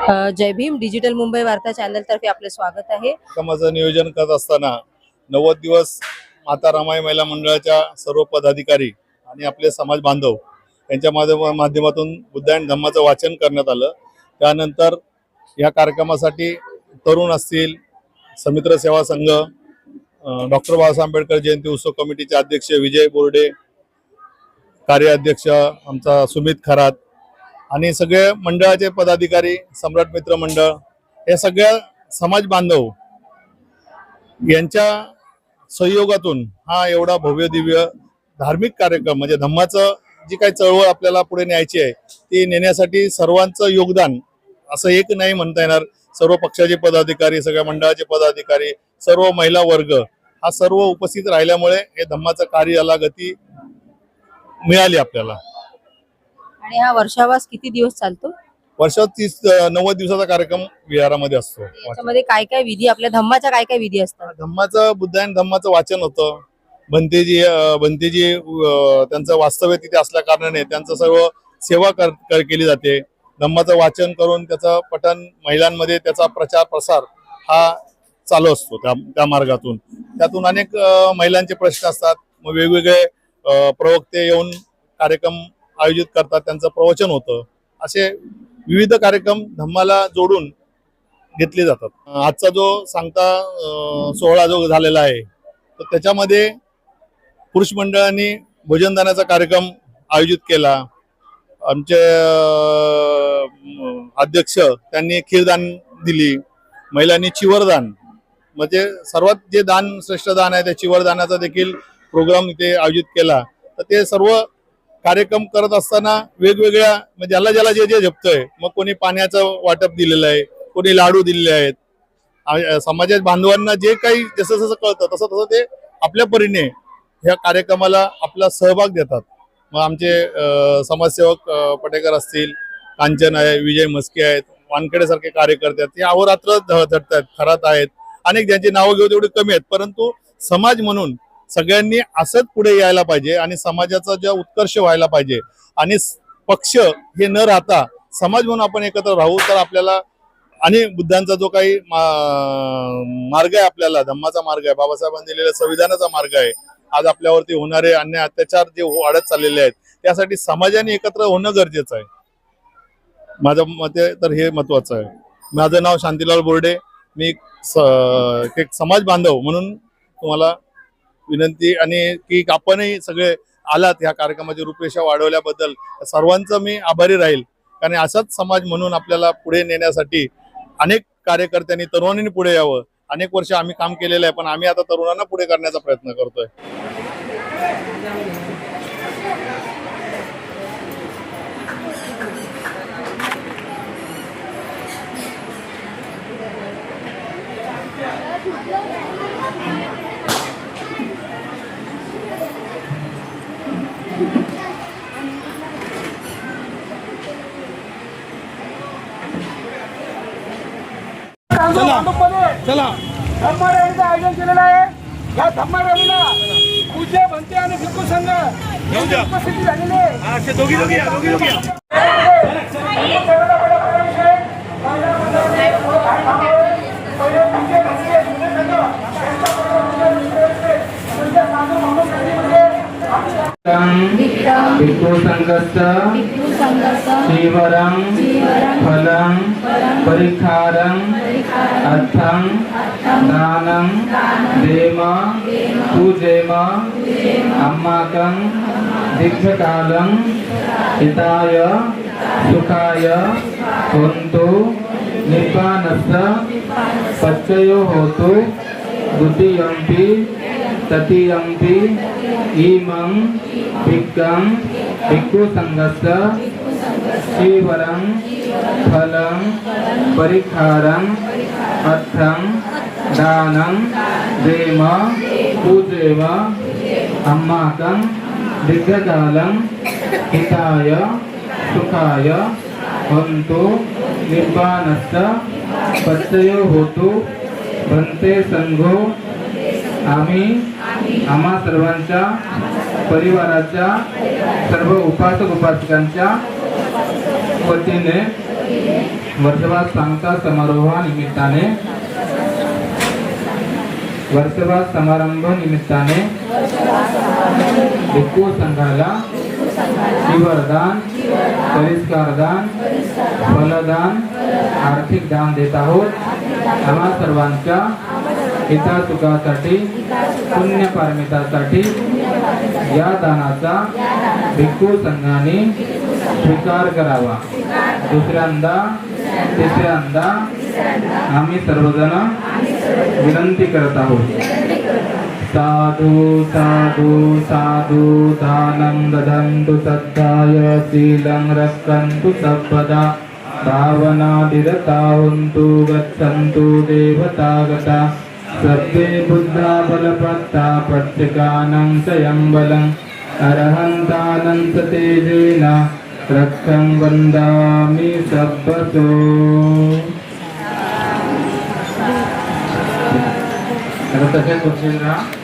जय Bhim digital Mumbai वार्ता channel तर्फे आपले स्वागत आहे. कामाचं नियोजन करत असताना नव्वद दिवस माता रमाई महिला मंडळाच्या सर्व पदाधिकारी आणि आपले समाज बांधव यांच्या माध्यमातून माध्यमातून बुद्धायन धम्माचं वाचन करण्यात आलं. त्यानंतर या कार्यक्रमासाठी तरुण असतील समित्र सेवा संघ डॉक्टर बाबासाहेब आंबेडकर जयंती उत्सव कमिटीचे अध्यक्ष विजय बोर्डे कार्याध्यक्ष आमचा सुमित खरात आणि सगळे मंडळाचे पदाधिकारी सम्राट मित्र मंडळ हे सगळ्या समाज बांधव यांच्या सहयोगातून हा एवढा भव्य दिव्य धार्मिक कार्यक्रम म्हणजे धम्माचं जी काही चळवळ आपल्याला पुढे न्यायची आहे ती नेण्यासाठी सर्वांचं योगदान असं एक नाही म्हणता येणार. सर्व पक्षाचे पदाधिकारी सगळ्या मंडळाचे पदाधिकारी सर्व महिला वर्ग हा सर्व उपस्थित राहिल्यामुळे हे धम्माचं कार्याला गती मिळाली आपल्याला. आणि हा वर्षावास किती दिवस चालतो? वर्षात तीस नव्वद दिवसाचा कार्यक्रम विहारामध्ये असतो. याच्यामध्ये काय काय विधी आपल्या धम्माच्या काय काय विधी असतात? धम्माचं बुद्धायन धम्माचं वाचन होतं. भंतेजी भंतेजी त्यांचं वास्तव्य तिथे असल्या कारणाने त्यांचं सर्व सेवा कर, कर- केली जाते. धम्माचं वाचन करून त्याचं पठण महिलांमध्ये त्याचा प्रचार प्रसार हा चालू असतो त्या त्या मार्गातून. त्यातून अनेक महिलांचे प्रश्न असतात. मग वेगवेगळे प्रवक्ते येऊन कार्यक्रम आयोजित करतात त्यांचं प्रवचन होतं. असे विविध कार्यक्रम धम्माला जोडून घेतले जातात. आजचा जो सांगता सोहळा जो झालेला आहे तर त्याच्यामध्ये पुरुष मंडळांनी भोजनदानाचा कार्यक्रम आयोजित केला. आमचे अध्यक्ष त्यांनी खीरदान दिली. महिलांनी चिवरदान. म्हणजे सर्वात जे दान श्रेष्ठ दान आहे त्या चिवरदानाचा देखील प्रोग्राम इथे आयोजित केला. तर ते सर्व कार्यक्रम करत असताना वेगवेगळ्या म्हणजे ज्याला ज्याला जे जे झपतंय मग कोणी पाण्याचं वाटप दिलेलं आहे कोणी लाडू दिलेले आहेत. समाजात बांधवांना जे काही जसं जसं कळतं तसं तसं ते आपल्या परीने ह्या कार्यक्रमाला आपला सहभाग देतात. मग आमचे समाजसेवक पटेकर असतील कांचन आहे विजय मस्के आहेत वानखेडे सारखे कार्यकर्ते आहेत ते अहोरात्र झ- आहेत खरात आहेत. अनेक ज्यांची नावं घेऊ तेवढी कमी आहेत परंतु समाज म्हणून सगळ्यांनी असंच पुढे यायला पाहिजे आणि समाजाचा ज्या उत्कर्ष व्हायला पाहिजे आणि पक्ष हे न राहता समाज म्हणून आपण एकत्र राहू तर आपल्याला आणि बुद्धांचा जो काही मार्ग आहे आपल्याला धम्माचा मार्ग आहे बाबासाहेबांनी दिलेला संविधानाचा मार्ग आहे आज आपल्यावरती होणारे अन्याय अत्याचार जे हो- वाढत चाललेले आहेत त्यासाठी समाजाने एकत्र होणं गरजेचं आहे. माझं मते तर हे महत्वाचं आहे. माझं नाव शांतीलाल बोर्डे मी एक समाज बांधव म्हणून तुम्हाला विनंती आणि की आपणही सगळे आलात ह्या कार्यक्रमाची रूपरेषा वाढवल्याबद्दल सर्वांचं मी आभारी राहील. कारण असाच समाज म्हणून आपल्याला पुढे नेण्यासाठी अनेक कार्यकर्त्यांनी तरुणांनी पुढे यावं. अनेक वर्ष आम्ही काम केलेलं आहे पण आम्ही आता तरुणांना पुढे करण्याचा प्रयत्न करतोय. चला. धम्मा रॅलीचं आयोजन केलेलं आहे. या धम्मा रॅलीला पूज्य भंते आणि भिक्खू संघ उपस्थिती झालेली आहे. दोघी दोघी दोघी दोघी भिक्खु संघस्य चीवरं फलं परिखारं अर्थं दानं देम पूजेम अम्माकं दीर्घकालं हिताय सुखाय होन्तु निब्बानस्य पच्चयो होतु द्वितीयम्पि तृतीयम्पि इमं भिक्खं भिक्खुसङ्घस्य शिवरं फलं परिहारं अर्थं दानं देम पूजेव अम्माकं दीर्घकालं हिताय सुखाय हन्तु निर्वाणश्च पच्चयो होतु भन्ते संघो आम्ही आम्हा सर्वांच्या परिवाराच्या सर्व उपासक उपासकांच्या वतीने वर्षवास सांगता समारोहानिमित्ताने वर्षवास समारंभ निमित्ताने भिक्खू संघाला शिवरदान परिष्कारदान फलदान आर्थिक दान देत आहोत. आम्हा सर्वांच्या हितासुखासाठी पुण्यपारमितासाठी या दानाचा भिक्खू संघाने स्वीकार करावा. दुसऱ्यांदा तिसऱ्यांदा आम्ही सर्वजण विनंती करत आहोत. साधु साधु साधु दानं ददन्तु सद्धाय शीलं रक्षन्तु सर्वदा भावनादिरतावन्तु गच्छन्तु देवतागता सर्वे बुद्धा बलप्रत्ता पट्टिकानं स्वयं बलम् अरहन्तानन्त तेजेन रक्षं वन्दामि सब्बसो आता तसेच बसलेले राहा